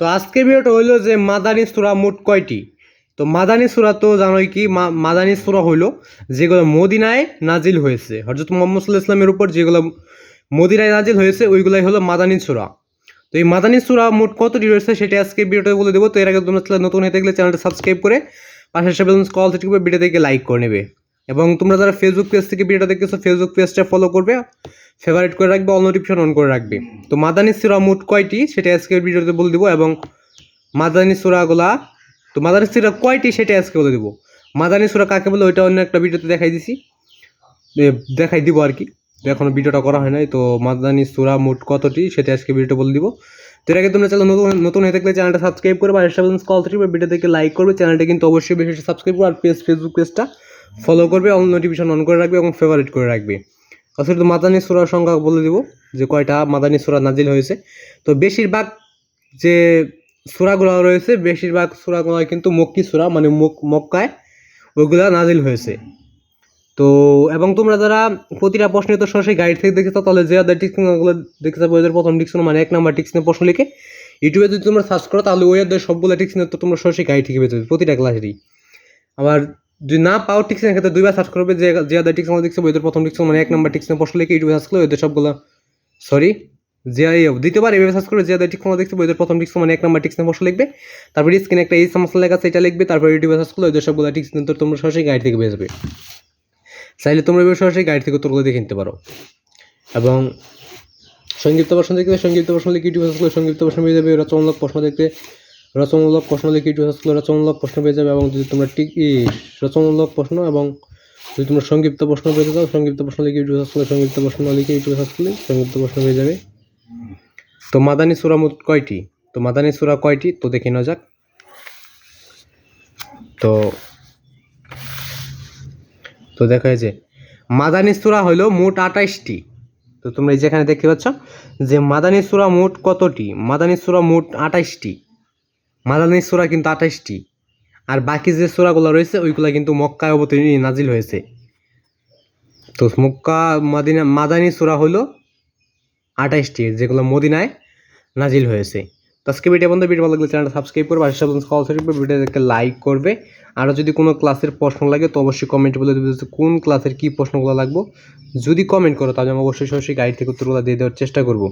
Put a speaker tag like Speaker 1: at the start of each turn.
Speaker 1: তো আজকের ভিডিওটা হইল যে মাদানী সুরা মোট কয়টি? তো মাদানী সুরা তো জানোই কি মাদানী সুরা হইল যেগুলো মদিনায় নাজিল হয়েছে। হজরত মোহাম্মদ সাল্লাহ ইসলামের উপর যেগুলো মদিনায় নাজিল হয়েছে, ওইগুলাই হলো মাদানী সুরা। তো এই মাদানী সুরা মোট কতটি রয়েছে সেটা আজকে ভিডিওটা বলে দেবো। তো এর আগে তোমরা নতুন হয়ে থাকলে চ্যানেলটা সাবস্ক্রাইব করে পাশের সাথে কল থেকে ভিডিও থেকে লাইক করে নেবে। এবং তোমরা যারা ফেসবুক পেজ থেকে ভিডিওটা দেখতেছো ফেসবুক পেজটা ফলো করবে ফেভারিট করে রাখবে অল নোটিফিকেশন অন করে রাখবে। তো মাদানী সুরা মোট কয়টি? সেটা আজকের ভিডিওতে বলে দিব এবং মাদানী সুরাগুলা তো মাদানী সুরা কয়টি সেটা আজকে বলে দিব। মাদানি সুরা কাকে বলে, ওইটা অন্য একটা ভিডিওতে দেখাই দিছি। দেখাই দিব আর কি। তো এখনও ভিডিওটা করা হয় নাই, তো মাদানী সুরা মোট কতটি সেটা আজকে ভিডিওটা বলে দিব। তো এর আগে তোমরা চ্যানেল নতুন নতুন হয়ে থাকলে চ্যানেলটা সাবস্ক্রাইব করবে, আর সেভেন কল থ্রি ভিডিও থেকে লাইক করবে। চ্যানেলটা কিন্তু অবশ্যই বেশি বেশি সাবস্ক্রাইব করবে আর পেজ ফেসবুক পেজটা ফলো করবে অল নোটিফিকেশন অন করে রাখবে এবং ফেভারিট করে রাখবে। আসলে তো মাদানী সুরার সংখ্যা বলে দিব যে কয়টা মাদানী সুরা নাজিল হয়েছে। তো বেশিরভাগ যে সুরাগুলো রয়েছে, বেশিরভাগ সুরাগুলো কিন্তু মক্কি সুরা মানে মক- মক্কায় ওইগুলা নাজিল হয়েছে। তো, এবং তোমরা যারা প্রতিটা প্রশ্নে তো সরাসরি গাইড থেকে দেখেছ, তাহলে যে আদার টিক্সগুলো দেখতে ওদের প্রথম টিক্সন মানে এক নাম্বার টিক্সনের প্রশ্ন লিখে ইউটিউবে যদি তোমরা সার্চ করো, তাহলে ওই সবগুলো টিক্সনের তো তোমরা সরাসরি গাইড থেকে পেতে প্রতিটা ক্লাসেরই আবার যদি না পাও টিক্সনের ক্ষেত্রে দুইবার সার্চ করবে যে যে আদার টিক্সন দেখছ ওদের প্রথম টিক্সন মানে এক নাম্বার টিক্সনের প্রশ্ন লিখে ইউটিউবে সার্চ করলে ওদের সবগুলো। সরি যে দ্বিতীয়বার এভাবে সার্চ করে যে আদার টিক্সন দেখছ ওদের প্রথম টিক্সন মানে এক নাম্বার টিক্সনের প্রশ্ন লিখবে। তারপরে স্ক্রিনে একটা এই সমস্যা লেখা আছে, এটা লিখবে, তারপরে ইউটিউবে সার্চ করলে ওদের সবগুলো টিক্সন তো তোমরা সরাসরি গাইড থেকে যাবে। চাইলে তোমরা এভাবে সরাসরি গাইড থেকে উত্তরগুলো দেখে নিতে পারো। এবং সংক্ষিপ্ত প্রশ্ন দেখতে সংক্ষিপ্ত প্রশ্ন লিখে ইউটিউব সার্চ করলে সংক্ষিপ্ত প্রশ্ন পেয়ে যাবে রচনামূলক প্রশ্ন দেখতে রচনামূলক প্রশ্ন লিখে ইউটিউব সার্চ করলে রচনামূলক প্রশ্ন পেয়ে যাবে এবং যদি তোমরা ই, রচনামূলক প্রশ্ন এবং যদি তোমরা সংক্ষিপ্ত প্রশ্ন পেতে চাও, সংক্ষিপ্ত প্রশ্ন লিখে ইউটিউব সার্চ করলে সংক্ষিপ্ত প্রশ্ন লিখে ইউটিউব সার্চ করলে সংক্ষিপ্ত প্রশ্ন পেয়ে যাবে। তো মাদানী সুরা মোট কয়টি? তো মাদানী সুরা কয়টি? তো দেখে নেওয়া যাক। তো তো দেখা যায় মাদানী সুরা হলো মোট আঠাইশটি। তো তোমরা যেখানে দেখতে পাচ্ছ যে মাদানী সুরা মোট কতটি? মাদানী সুরা মোট আঠাইশটি। মাদানী সোরা কিন্তু আঠাইশটি আর বাকি যে সুরাগুলো রয়েছে, ওইগুলো কিন্তু মক্কায় অবতীর্ণ নাজিল হয়েছে। তো মক্কা, মাদিনা, মাদানী সুরা হলো আঠাইশটি যেগুলো মদিনায় নাজিল হয়েছে। তো আজকে ভিডিও বন্ধু ভিডিও ভালো লাগলে চ্যানেলটা সাবস্ক্রাইব করবে আর সাথে কল থাকবে ভিডিওটাকে লাইক করবে। আর যদি কোনো ক্লাসের প্রশ্ন লাগে, তো অবশ্যই কমেন্ট বলে দেবে কোন ক্লাসের কী প্রশ্নগুলো লাগবে। যদি কমেন্ট করো, তাহলে আমি অবশ্যই সরাসরি গাইড থেকে উত্তরগুলো দিয়ে দেওয়ার চেষ্টা করব।